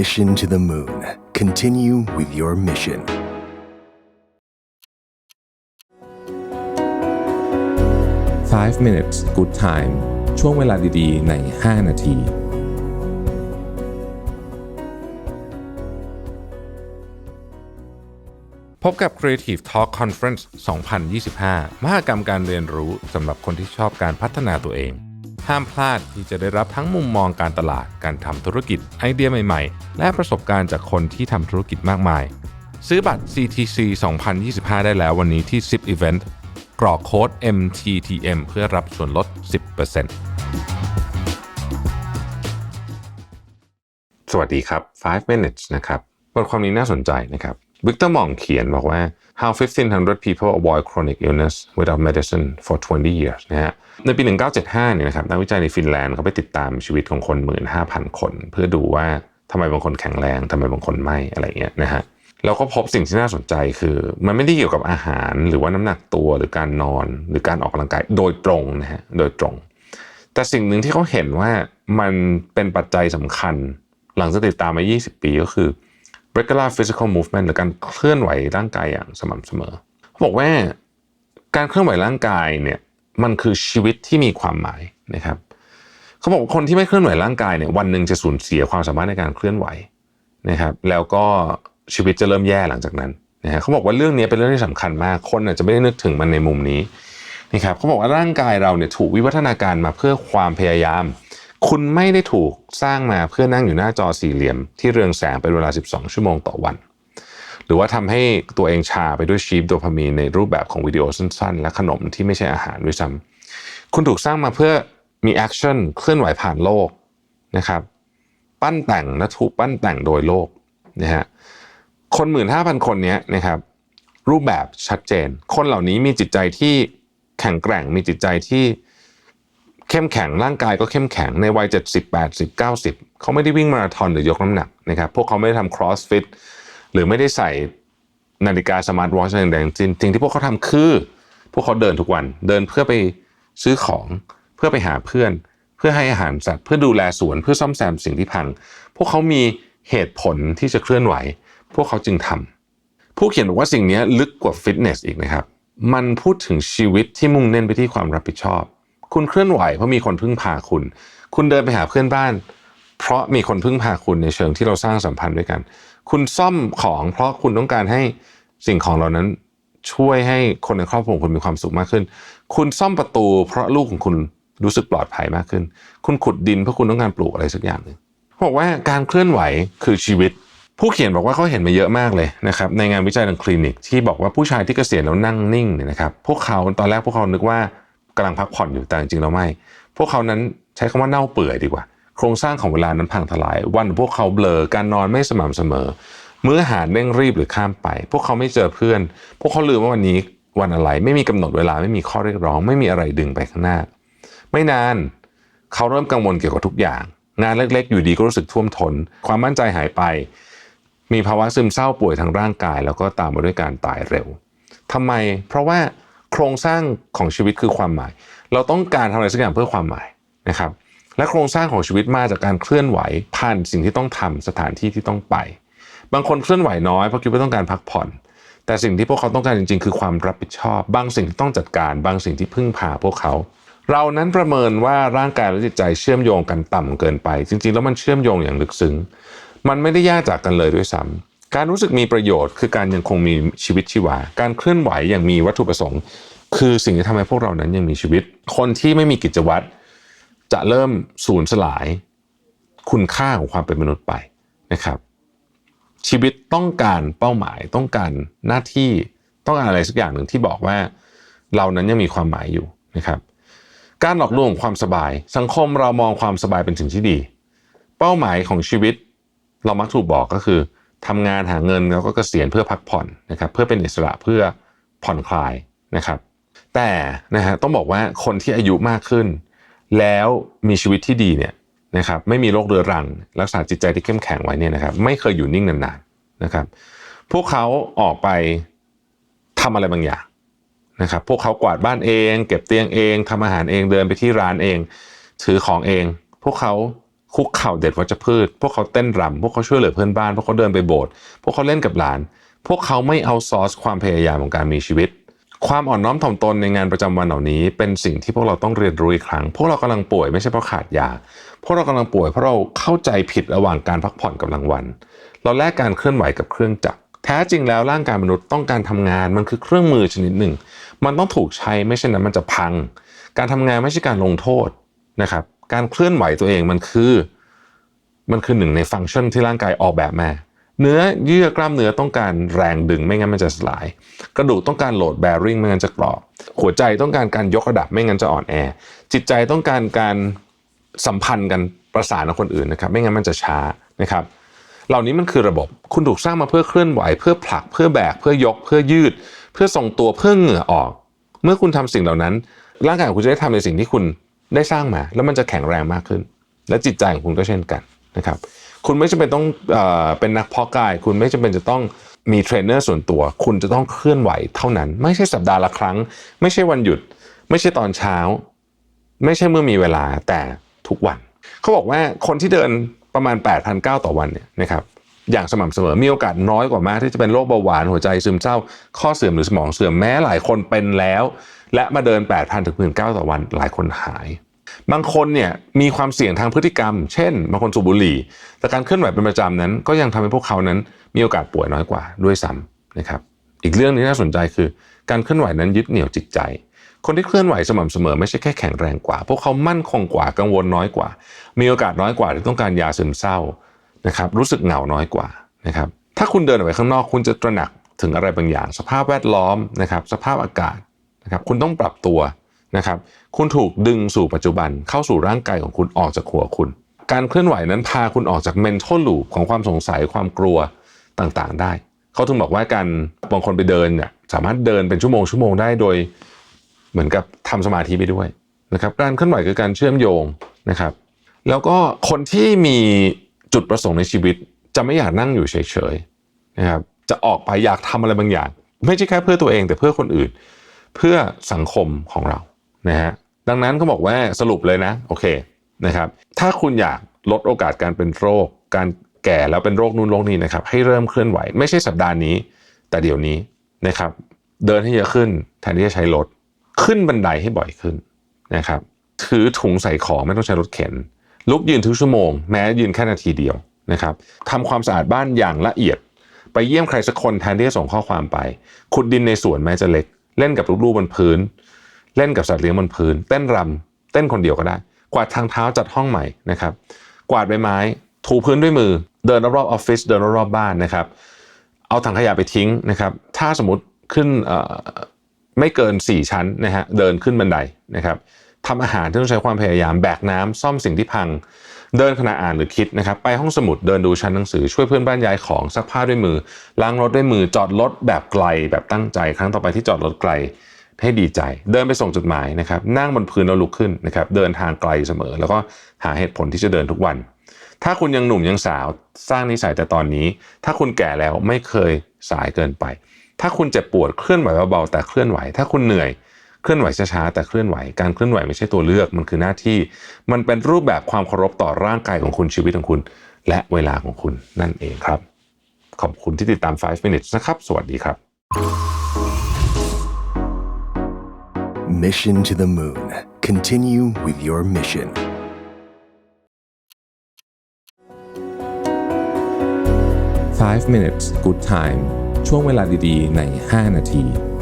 Mission to the Moon. Continue with your mission. Five minutes good time ช่วงเวลาดีๆ ใน 5 นาที พบกับ Creative Talk Conference 2025 มหกรรมการเรียนรู้สำหรับคนที่ชอบการพัฒนาตัวเอง ห้ามพลาดที่จะได้รับทั้งมุมมองการตลาด การทำธุรกิจ ไอเดียใหม่ๆ และประสบการณ์จากคนที่ทำธุรกิจมากมาย ซื้อบัตร CTC 2025 ได้แล้ววันนี้ที่10 Event กรอกโค้ด MTTM เพื่อรับส่วนลด 10%สวัสดีครับ 5 minutes นะครับบทความนี้น่าสนใจนะครับ วิกเตอร์มองเขียนบอกว่า how 1500 people avoid chronic illness without medicine for 20 years นะฮะในปี 1975 เนี่ยนะครับนักวิจัยในฟินแลนด์เขาไปติดตามชีวิตของคน 15,000 คน เพื่อดูว่าทำไมบางคนแข็งแรงทำไมบางคนไม่อะไรเงี้ยนะฮะแล้วก็พบสิ่งที่น่าสนใจคือ มันไม่ได้เกี่ยวกับอาหารหรือว่าน้ำหนักตัวหรือการนอนหรือการออกกำลังกายโดยตรงนะฮะโดยตรง แต่สิ่งหนึ่งที่เขาเห็นว่ามันเป็นปัจจัยสำคัญ หลังจากติดตามมา 20 ปีก็คือ regular physical movement หรือการเคลื่อนไหวร่างกายอย่างสม่ำเสมอเขาบอกว่าการเคลื่อนไหวร่างกายเนี่ยมันคือชีวิตที่มีความหมายนะครับเขาบอกว่าคนที่ไม่เคลื่อนไหวร่างกายเนี่ยวันหนึ่งจะสูญเสียความสามารถในการเคลื่อนไหวนะครับ แล้วก็ชีวิตจะเริ่มแย่หลังจากนั้นนะฮะเขาบอกว่าเรื่องนี้เป็นเรื่องที่สำคัญมากคนอาจจะไม่ได้นึกถึงมันในมุมนี้นะครับเขาบอกว่าร่างกายเราเนี่ยถูกวิวัฒนาการมาเพื่อความพยายาม คุณไม่ได้ถูกสร้างมาเพื่อนั่งอยู่หน้าจอสี่เหลี่ยม ที่เรืองแสงเป็นเวลา 12 ชั่วโมงต่อวัน หรือว่าทำให้ตัวเองชาไปด้วยชีฟโดพามีนในรูปแบบของวิดีโอสั้นๆ และขนมที่ไม่ใช่อาหารด้วยซ้ำคุณถูกสร้างมาเพื่อมีแอคชั่นเคลื่อนไหวผ่านโลกนะครับ ปั้นแต่งและถูกปั้นแต่งโดยโลกนะฮะคนหมื่นห้าพันคนนี้นะครับ รูปแบบชัดเจน คนเหล่านี้มีจิตใจที่แข็งแกร่งมีจิตใจที่ เข้มแข็งร่างกายก็เข้มแข็งในวัย 70 80 90 เขาไม่ได้วิ่งมาราธอนหรือยกน้ำหนักนะครับพวกเขาไม่ได้ทำ crossfit หรือไม่ได้ใส่นาฬิกาสมาร์ทวอชอะไรแดงๆจริงสิ่งที่พวกเขาทำคือ พวกเขาเดินทุกวันเดินเพื่อไปซื้อของเพื่อไปหาเพื่อน เพื่อให้อาหารสัตว์เพื่อดูแลสวนเพื่อซ่อมแซมสิ่งที่พัง พวกเขามีเหตุผลที่จะเคลื่อนไหว พวกเขาจึงทำผู้เขียนบอกว่าสิ่งนี้ลึกกว่าฟิตเนสอีกนะครับมันพูดถึงชีวิตที่มุ่งเน้นไปที่ความรับผิดชอบ คุณเคลื่อนไหวเพราะมีคนพึ่งพาคุณ คุณเดินไปหาเพื่อนบ้าน เพราะมีคนพึ่งพาคุณในเชิงที่เราสร้างสัมพันธ์ด้วยกัน คุณซ่อมของเพราะคุณต้องการให้สิ่งของเหล่านั้นช่วยให้คนในครอบครัวของคุณมีความสุขมากขึ้น คุณซ่อมประตู เพราะลูกของคุณรู้สึกปลอดภัยมากขึ้น คุณขุดดินเพราะคุณต้องการปลูกอะไรสักอย่างหนึ่งบอกว่าการเคลื่อนไหวคือชีวิต ผู้เขียนบอกว่าเขาเห็นมาเยอะมากเลยนะครับในงานวิจัยทางคลินิกที่บอกว่าผู้ชายที่เกษียณแล้วนั่งนิ่งเนี่ยนะครับพวกเขาตอนแรกพวกเขานึกว่า กำลังพักผ่อนอยู่แต่จริงๆแล้วไม่ พวกเขานั้นใช้คำว่าเน่าเปื่อยดีกว่า โครงสร้างของเวลานั้นพังทลาย วันพวกเขาเบลอการนอนไม่สม่ำเสมอ มื้ออาหารเร่งรีบหรือข้ามไป พวกเขาไม่เจอเพื่อน พวกเขาลืมว่าวันนี้วันอะไรไม่มีกำหนดเวลาไม่มีข้อเรียกร้อง ไม่มีอะไรดึงไปข้างหน้า ไม่นานเขาเริ่มกังวลเกี่ยวกับทุกอย่าง งานเล็กๆ อยู่ดีก็รู้สึกท่วมทนความมั่นใจหายไป มีภาวะซึมเศร้าป่วยทางร่างกาย แล้วก็ตามมาด้วยการตายเร็วทำไม เพราะว่า โครงสร้างของชีวิตคือความหมาย เราต้องการทำอะไรสักอย่างเพื่อความหมายนะครับ และโครงสร้างของชีวิตมาจากการเคลื่อนไหวผ่านสิ่งที่ต้องทำสถานที่ที่ต้องไป บางคนเคลื่อนไหวน้อยเพราะคิดว่าต้องการพักผ่อน แต่สิ่งที่พวกเขาต้องการจริง ๆ คือความรับผิดชอบ บางสิ่งที่ต้องจัดการ บางสิ่งที่พึ่งพาพวกเขา เรานั้นประเมินว่าร่างกายและจิตใจเชื่อมโยงกันต่ำเกินไป จริง ๆ แล้วมันเชื่อมโยงอย่างลึกซึ้งมันไม่ได้แยกจากกันเลยด้วยซ้ำ การรู้สึกมีประโยชน์ คือการยังคงมีชีวิตชีวา การเคลื่อนไหวอย่างมีวัตถุประสงค์ คือสิ่งที่ทำให้พวกเรานั้นยังมีชีวิต คนที่ไม่มีกิจวัตรจะเริ่มสูญสลายคุณค่าของความเป็นมนุษย์ไปนะครับ ชีวิตต้องการเป้าหมายต้องการหน้าที่ต้องการอะไรสักอย่างหนึ่งที่บอกว่า เรานั้นยังมีความหมายอยู่นะครับ การหลอกลวงความสบาย สังคมเรามองความสบายเป็นสิ่งที่ดี เป้าหมายของชีวิต เรามักถูกบอกก็คือ ทำงานหาเงินแล้วก็เกษียณเพื่อพักผ่อนนะครับเพื่อเป็นอิสระเพื่อผ่อนคลายนะครับ แต่นะฮะต้องบอกว่าคนที่อายุมากขึ้น แล้วมีชีวิตที่ดีเนี่ยนะครับไม่มีโรคเรื้อรัง รักษาจิตใจที่เข้มแข็งไว้เนี่ยนะครับไม่เคยอยู่นิ่งนานๆนะครับ พวกเขาออกไปทำอะไรบางอย่างนะครับ พวกเขากวาดบ้านเอง เก็บเตียงเองทำอาหารเองเดินไปที่ร้านเอง ถือของเอง พวกเขา คุกเข่าเด็ดวัชพืช พวกเขาเต้นรำพวกเขาช่วยเหลือเพื่อนบ้าน พวกเขาเดินไปโบสถ์พวกเขาเล่นกับหลาน พวกเขาไม่เอาซอสความพยายามของการมีชีวิต ความอ่อนน้อมถ่อมตนในงานประจำวันเหล่านี้ เป็นสิ่งที่พวกเราต้องเรียนรู้อีกครั้ง พวกเรากำลังป่วยไม่ใช่เพราะขาดยา พวกเรากำลังป่วยเพราะเราเข้าใจผิดระหว่างการพักผ่อนกับรางวัล เราแลกการเคลื่อนไหวกับเครื่องจักร แท้จริงแล้วร่างกายมนุษย์ต้องการทำงานมันคือเครื่องมือชนิดหนึ่ง มันต้องถูกใช้ไม่เช่นนั้นมันจะพัง การทำงานไม่ใช่การลงโทษนะครับ การเคลื่อนไหวตัวเองมันคือ มันคือหนึ่งในฟังก์ชันที่ร่างกายออกแบบมาเนื้อเยื่อกล้ามเนื้อต้องการแรงดึงไม่งั้นมันจะสลาย กระดูกต้องการโหลดแบริ่งไม่งั้นจะกรอบ หัวใจต้องการการยกระดับไม่งั้นจะอ่อนแอ จิตใจต้องการการสัมพันธ์กันประสานกับคนอื่นนะครับ ไม่งั้นมันจะช้านะครับ เหล่านี้มันคือระบบคุณถูกสร้างมาเพื่อเคลื่อนไหว เพื่อผลักเพื่อแบก เพื่อยก เพื่อยืด เพื่อทรงตัวเพื่อเหงื่อออก เมื่อคุณทำสิ่งเหล่านั้น ร่างกายของคุณจะได้ทำในสิ่งที่คุณ ได้สร้างมา แล้วมันจะแข็งแรงมากขึ้น และจิตใจของคุณก็เช่นกันนะครับคุณไม่จำเป็นต้องเอเป็นนักเพาะกาย คุณไม่จำเป็นจะต้องมีเทรนเนอร์ส่วนตัว คุณจะต้องเคลื่อนไหวเท่านั้น ไม่ใช่สัปดาห์ละครั้ง ไม่ใช่วันหยุด ไม่ใช่ตอนเช้า ไม่ใช่เมื่อมีเวลาแต่ทุกวัน เขาบอกว่าคนที่เดินประมาณ8,900ต่อวันเนี่ยนะครับ อย่างสม่ำเสมอมีโอกาสน้อยกว่ามากที่จะเป็นโรคเบาหวานหัวใจซึมเศร้า ข้อเสื่อมหรือสมองเสื่อมแม้หลายคนเป็นแล้ว และมาเดิน 8,000 ถึง 19,000ต่อวันหลายคนหาย บางคนเนี่ยมีความเสี่ยงทางพฤติกรรม เช่น บางคนสูบบุหรี่ แต่การเคลื่อนไหวเป็นประจำนั้น ก็ยังทำให้พวกเขานั้น มีโอกาสป่วยน้อยกว่าด้วยซ้ำนะครับอีกเรื่องที่น่าสนใจคือ การเคลื่อนไหวนั้นยึดเหนี่ยวจิตใจ คนที่เคลื่อนไหวสม่ำเสมอไม่ใช่แค่แข็งแรงกว่า พวกเขามั่นคงกว่ากังวลน้อยกว่า มีโอกาสน้อยกว่าที่ต้องการยาซึมเศร้า นะครับรู้สึกเหงาน้อยกว่านะครับถ้าคุณเดินออกไปข้างนอกคุณจะตระหนักถึงอะไรบางอย่าง สภาพแวดล้อมนะครับสภาพอากาศนะครับคุณต้องปรับตัวนะครับคุณถูกดึงสู่ปัจจุบันเข้าสู่ร่างกายของคุณออกจากหัวคุณ การเคลื่อนไหวนั้นพาคุณออกจาก mental loop ของความสงสัยความกลัวต่างๆ ได้ เขาถึงบอกว่าการบางคนไปเดินเนี่ยสามารถเดินเป็นชั่วโมงชั่วโมงได้โดยเหมือนกับทำสมาธิไปด้วยนะครับการเคลื่อนไหวคือการเชื่อมโยงนะครับ แล้วก็คนที่มี จุดประสงค์ในชีวิต จะไม่อยากนั่งอยู่เฉยๆนะครับจะออกไปอยากทำอะไรบางอย่าง ไม่ใช่แค่เพื่อตัวเองแต่เพื่อคนอื่น เพื่อสังคมของเรานะฮะดังนั้นก็บอกว่าสรุปเลยนะโอเคนะครับ ถ้าคุณอยากลดโอกาสการเป็นโรค การแก่แล้วเป็นโรคนู่นโรคนี้นะครับ ให้เริ่มเคลื่อนไหว ไม่ใช่สัปดาห์นี้ แต่เดี๋ยวนี้นะครับ เดินให้เยอะขึ้นแทนที่จะใช้รถขึ้นบันไดให้บ่อยขึ้นนะครับถือถุงใส่ของไม่ต้องใช้รถเข็น ลุกยืนทุกชั่วโมงแม้ยืนแค่นาทีเดียวนะครับทำความสะอาดบ้านอย่างละเอียด ไปเยี่ยมใครสักคนแทนที่จะส่งข้อความไป ขุดดินในสวนแม้จะเล็ก เล่นกับลูกๆบนพื้น เล่นกับสัตว์เลี้ยงบนพื้น เต้นรำเต้นคนเดียวก็ได้ กวาดทางเท้าจัดห้องใหม่นะครับ กวาดใบไม้ ถูพื้นด้วยมือ เดินรอบๆออฟฟิศเดินรอบๆบ้านนะครับ เอาถังขยะไปทิ้งนะครับ ถ้าสมมติขึ้นไม่เกิน 4 ชั้นนะฮะเดินขึ้นบันไดนะครับ ทำอาหารที่ต้องใช้ความพยายามแบกน้ำซ่อมสิ่งที่พัง เดินขณะอ่านหรือคิดนะครับ ไปห้องสมุดเดินดูชั้นหนังสือช่วยเพื่อนบ้านย้ายของซักผ้าด้วยมือล้างรถด้วยมือจอดรถแบบไกลแบบตั้งใจ ครั้งต่อไปที่จอดรถไกลให้ดีใจ เดินไปส่งจดหมายนะครับ นั่งบนพื้นแล้วลุกขึ้นนะครับเดินทางไกลเสมอ แล้วก็หาเหตุผลที่จะเดินทุกวัน ถ้าคุณยังหนุ่มยังสาวสร้างนิสัยแต่ตอนนี้ ถ้าคุณแก่แล้วไม่เคยสายเกินไป ถ้าคุณเจ็บปวดเคลื่อนไหวเบาๆแต่เคลื่อนไหว ถ้าคุณเหนื่อย เคลื่อนไหวช้าๆแต่เคลื่อนไหวการเคลื่อนไหวไม่ใช่ตัวเลือกมันคือหน้าที่ มันเป็นรูปแบบความเคารพต่อร่างกายของคุณชีวิตของคุณ และเวลาของคุณนั่นเองครับ ขอบคุณที่ติดตาม 5 minutes นะครับ สวัสดีครับ Mission to the Moon. Continue with your mission. Five minutes good time ช่วงเวลาดีๆ ใน 5 นาที